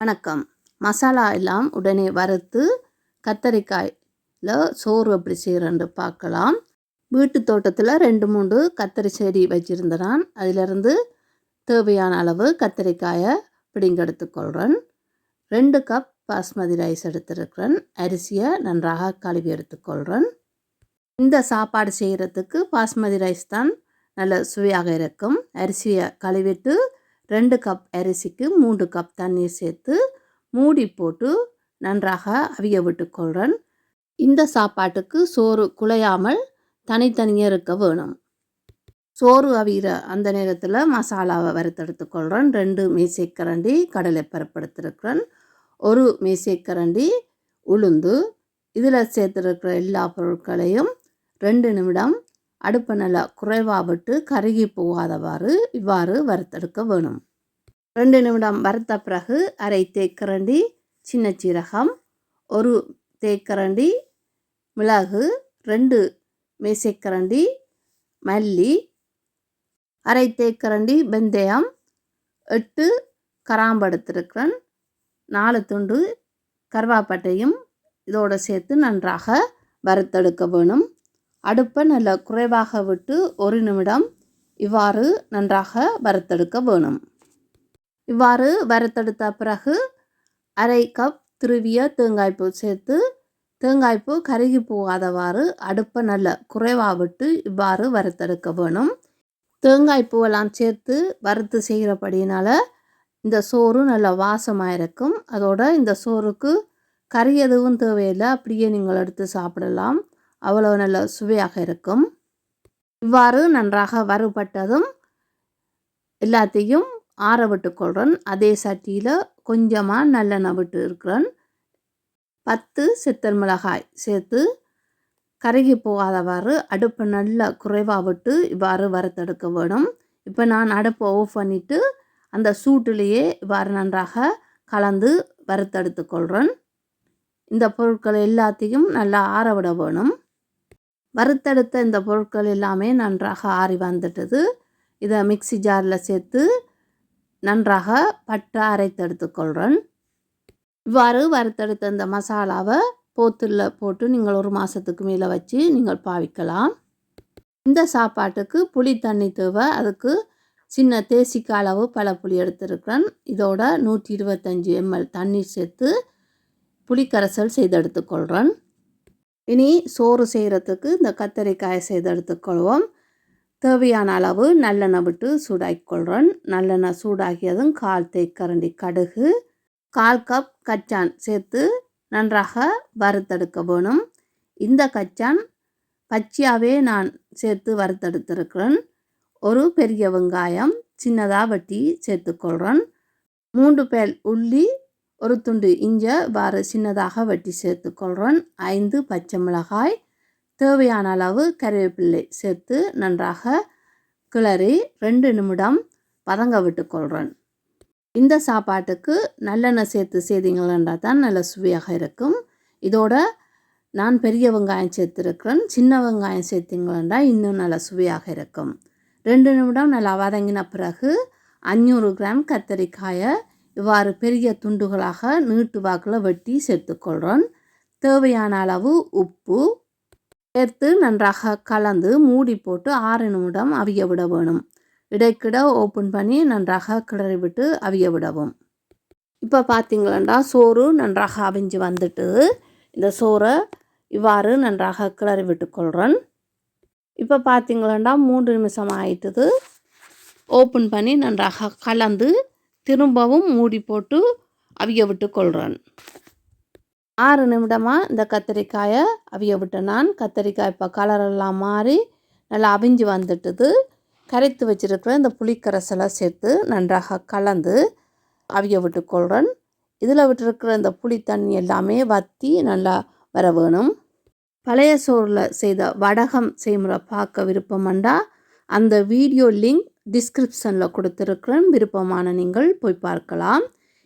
வணக்கம். மசாலா எல்லாம் உடனே வறுத்து கத்தரிக்காயில் சோறு எப்படி செய்கிறேன்னு பார்க்கலாம். வீட்டு தோட்டத்தில் ரெண்டு மூன்று கத்தரி செடி வச்சுருந்தேன். அதிலிருந்து தேவையான அளவு கத்தரிக்காயை பிடிங்கெடுத்துக்கொள்கிறேன் ரெண்டு கப் பாஸ்மதி ரைஸ் எடுத்திருக்கிறேன். அரிசியை நன்றாக கழுவி எடுத்துக்கொள்கிறேன் இந்த சாப்பாடு செய்கிறதுக்கு பாஸ்மதி ரைஸ் தான் நல்ல சுவையாக இருக்கும். அரிசியை கழுவிட்டு ரெண்டு கப் அரிசிக்கு மூன்று கப் தண்ணீர் சேர்த்து மூடி போட்டு நன்றாக அவிய விட்டுக்கொள்கிறேன் இந்த சாப்பாட்டுக்கு சோறு குலையாமல் தனித்தனியாக இருக்க வேணும். சோறு அவிகிற அந்த நேரத்தில் மசாலாவை வறுத்தெடுத்துக்கொள்கிறேன் ரெண்டு மீசைக்கரண்டி கடலை பரப்படுத்திருக்கிறேன் ஒரு மீசைக்கரண்டி உளுந்து. இதில் சேர்த்துருக்கிற எல்லா பொருட்களையும் ரெண்டு நிமிடம் அடுப்பு நல்லா குறைவாக விட்டு கருகி போகாதவாறு இவ்வாறு வறுத்தெடுக்க வேணும். ரெண்டு நிமிடம் வறுத்த பிறகு அரை தேக்கரண்டி சின்ன சீரகம் ஒரு தேக்கரண்டி மிளகு ரெண்டு மேசைக்கரண்டி மல்லி அரை தேக்கரண்டி வெந்தயம் எட்டு கராம்படுத்திருக்கிறேன் நாலு துண்டு கருவாப்பட்டையும் இதோடு சேர்த்து நன்றாக வறுத்தெடுக்க வேணும். அடுப்பை நல்லா குறைவாக விட்டு ஒரு நிமிடம் இவ்வாறு நன்றாக வறுத்தெடுக்க வேணும். இவ்வாறு வறுத்தெடுத்த பிறகு அரை கப் திருவிய தேங்காய்ப்பூ சேர்த்து தேங்காய்ப்பூ கருகி போகாதவாறு அடுப்பை நல்ல குறைவாக விட்டு இவ்வாறு வறுத்தெடுக்க வேணும். தேங்காய்ப்பூவெல்லாம் சேர்த்து வறுத்து செய்கிறபடினால இந்த சோறு நல்ல வாசமாக இருக்கும். அதோட இந்த சோறுக்கு கறி எதுவும் தேவையில்லை. அப்படியே நீங்கள் எடுத்து சாப்பிடலாம். அவ்வளோ நல்ல சுவையாக இருக்கும். இவ்வாறு நன்றாக வறுபட்டதும் எல்லாத்தையும் ஆற விட்டுக்கொள்கிறேன் அதே சட்டியில் கொஞ்சமாக நல்லெண்ணெய் விட்டு இருக்கிறேன். பத்து சித்தல் மிளகாய் சேர்த்து கருகி போகாதவாறு அடுப்பை நல்லா குறைவாக விட்டு இவ்வாறு வறுத்தெடுக்க வேணும். இப்போ நான் அடுப்பை ஆஃப் பண்ணிவிட்டு அந்த சூட்டிலேயே இவ்வாறு நன்றாக கலந்து வறுத்தெடுத்து கொள்கிறேன் இந்த பொருட்கள் எல்லாத்தையும் நல்லா ஆற விட வேணும். வறுத்தெடுத்த இந்த பொருட்கள் எல்லாமே நன்றாக ஆறி வந்துட்டது. இதை மிக்சி ஜாரில் சேர்த்து நன்றாக பட்டு அரைத்து எடுத்துக்கொள்கிறேன் இவ்வாறு வறுத்தெடுத்த இந்த மசாலாவை போத்தில் போட்டு நீங்கள் ஒரு மாதத்துக்கு மேலே வச்சு நீங்கள் பாவிக்கலாம். இந்த சாப்பாட்டுக்கு புளி தண்ணி தேவை. அதுக்கு சின்ன தேசிக்க அளவு பல புளி எடுத்துருக்கிறேன். இதோட நூற்றி இருபத்தஞ்சி எம்எல் தண்ணீர் சேர்த்து புளிக்கரைசல் செய்து எடுத்துக்கொள்கிறேன் இனி சோறு செய்கிறதுக்கு இந்த கத்தரிக்காயை செய்து எடுத்துக்கொள்வோம் தேவையான அளவு நல்லெண்ணெய் விட்டு சூடாக்கிக்கொள்கிறேன் நல்லெண்ணெய் சூடாகியதும் கால் தேக்கரண்டி கடுகு கால் கப் கச்சான் சேர்த்து நன்றாக வறுத்தெடுக்க வேணும். இந்த கச்சான் பச்சையாகவே நான் சேர்த்து வறுத்தெடுத்திருக்கிறேன். ஒரு பெரிய வெங்காயம் சின்னதாக வெட்டி சேர்த்துக்கொள்கிறேன் மூன்று பேல் உள்ளி ஒரு துண்டு இஞ்சை வார சின்னதாக வெட்டி சேர்த்துக்கொள்கிறோம் ஐந்து பச்சை மிளகாய் தேவையான அளவு கருவேப்பிள்ளை சேர்த்து நன்றாக கிளறி ரெண்டு நிமிடம் பதங்க விட்டுக்கொள்கிறேன் இந்த சாப்பாட்டுக்கு நல்லெண்ணெய் சேர்த்து செய்தீங்களா தான் நல்ல சுவையாக இருக்கும். இதோட நான் பெரிய வெங்காயம் சேர்த்துருக்கிறேன். சின்ன வெங்காயம் சேர்த்திங்களா இன்னும் நல்ல சுவையாக இருக்கும். ரெண்டு நிமிடம் நல்லா வதங்கின பிறகு அஞ்சூறு கிராம் கத்தரிக்காயை இவ்வாறு பெரிய துண்டுகளாக நீட்டு வாக்கில் வெட்டி சேர்த்துக்கொள்கிறோம் தேவையான அளவு உப்பு சேர்த்து நன்றாக கலந்து மூடி போட்டு ஆறு நிமிடம் அவிய விட வேணும். இடைக்கிட ஓப்பன் பண்ணி நன்றாக கிளறி விட்டு அவிய விடவும். இப்போ பார்த்தீங்களா சோறு நன்றாக அவிஞ்சு வந்துட்டு இந்த சோறை இவ்வாறு நன்றாக கிளறி விட்டுக்கொள்கிறேன் இப்போ பார்த்தீங்களா மூன்று நிமிஷம் ஆயிட்டது. ஓப்பன் பண்ணி நன்றாக கலந்து திரும்பவும் மூடி போட்டு அவிய விட்டு கொள்கிறேன் ஆறு நிமிடமாக இந்த கத்திரிக்காயை அவிய விட்டேன் நான் கத்திரிக்காய் இப்போ கலரெல்லாம் மாறி நல்லா அவிஞ்சு வந்துட்டுது. கரைத்து வச்சுருக்கிற இந்த புளிக்கரைசெல்லாம் சேர்த்து நன்றாக கலந்து அவிய விட்டு கொள்கிறேன் இதில் விட்டுருக்கிற இந்த புளி தண்ணி எல்லாமே வற்றி நல்லா வர வேணும். பழைய சோறில் செய்த வடகம் செய்முறை பார்க்க விருப்பமண்டா அந்த வீடியோ லிங்க் டிஸ்கிரிப்ஷனில் கொடுத்துருக்குறேன் விருப்பமான நீங்கள் போய் பார்க்கலாம்.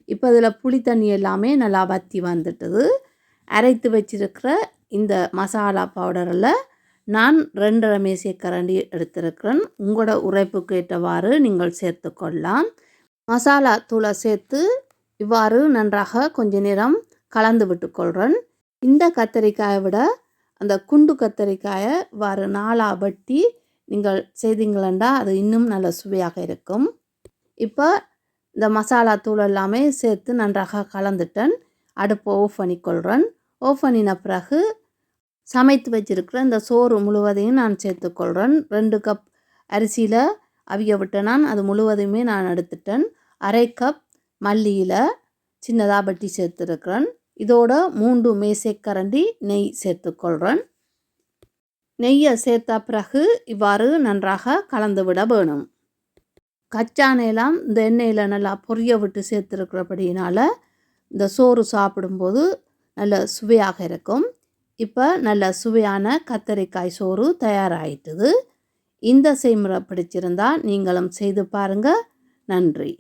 இப்போ இதில் புளி தண்ணி எல்லாமே நல்லா வற்றி வந்துட்டுது. அரைத்து வச்சிருக்கிற இந்த மசாலா பவுடரில் நான் ரெண்டரை மேசிய கரண்டி எடுத்திருக்கிறேன். உங்களோட உரைப்புக்கு ஏற்றவாறு நீங்கள் சேர்த்து கொள்ளலாம். மசாலா தூளை சேர்த்து இவ்வாறு நன்றாக கொஞ்ச நேரம் கலந்து விட்டுக்கொள்கிறேன் இந்த கத்தரிக்காயை விட அந்த குண்டு கத்தரிக்காயை இவ்வாறு நாளாக வெட்டி நீங்கள் செய்தீங்களா அது இன்னும் நல்ல சுவையாக இருக்கும். இப்போ இந்த மசாலா தூள் எல்லாமே சேர்த்து நன்றாக கலந்துட்டேன். அடுப்பை ஆஃப் பண்ணிக்கொள்கிறேன் ஆஃப் பண்ணின பிறகு சமைத்து வச்சிருக்கிற இந்த சோறு முழுவதையும் நான் சேர்த்துக்கொள்கிறேன் ரெண்டு கப் அரிசியில் அவிய விட்ட நான் அது முழுவதையுமே நான் எடுத்துட்டேன். அரை கப் மல்லியில் சின்னதாக பட்டி சேர்த்துருக்கிறேன். இதோட மூன்று மேசைக்கரண்டி நெய் சேர்த்துக்கொள்கிறேன் நெய்யை சேர்த்த பிறகு இவ்வாறு நன்றாக கலந்து விட வேணும். கச்சானையெல்லாம் இந்த எண்ணெயில் நல்லா பொரிய விட்டு சேர்த்துருக்கிறபடினால இந்த சோறு சாப்பிடும்போது நல்ல சுவையாக இருக்கும். இப்போ நல்ல சுவையான கத்தரிக்காய் சோறு தயாராகிட்டுது இந்த செய்முறை பிடிச்சிருந்தால் நீங்களும் செய்து பாருங்கள் நன்றி.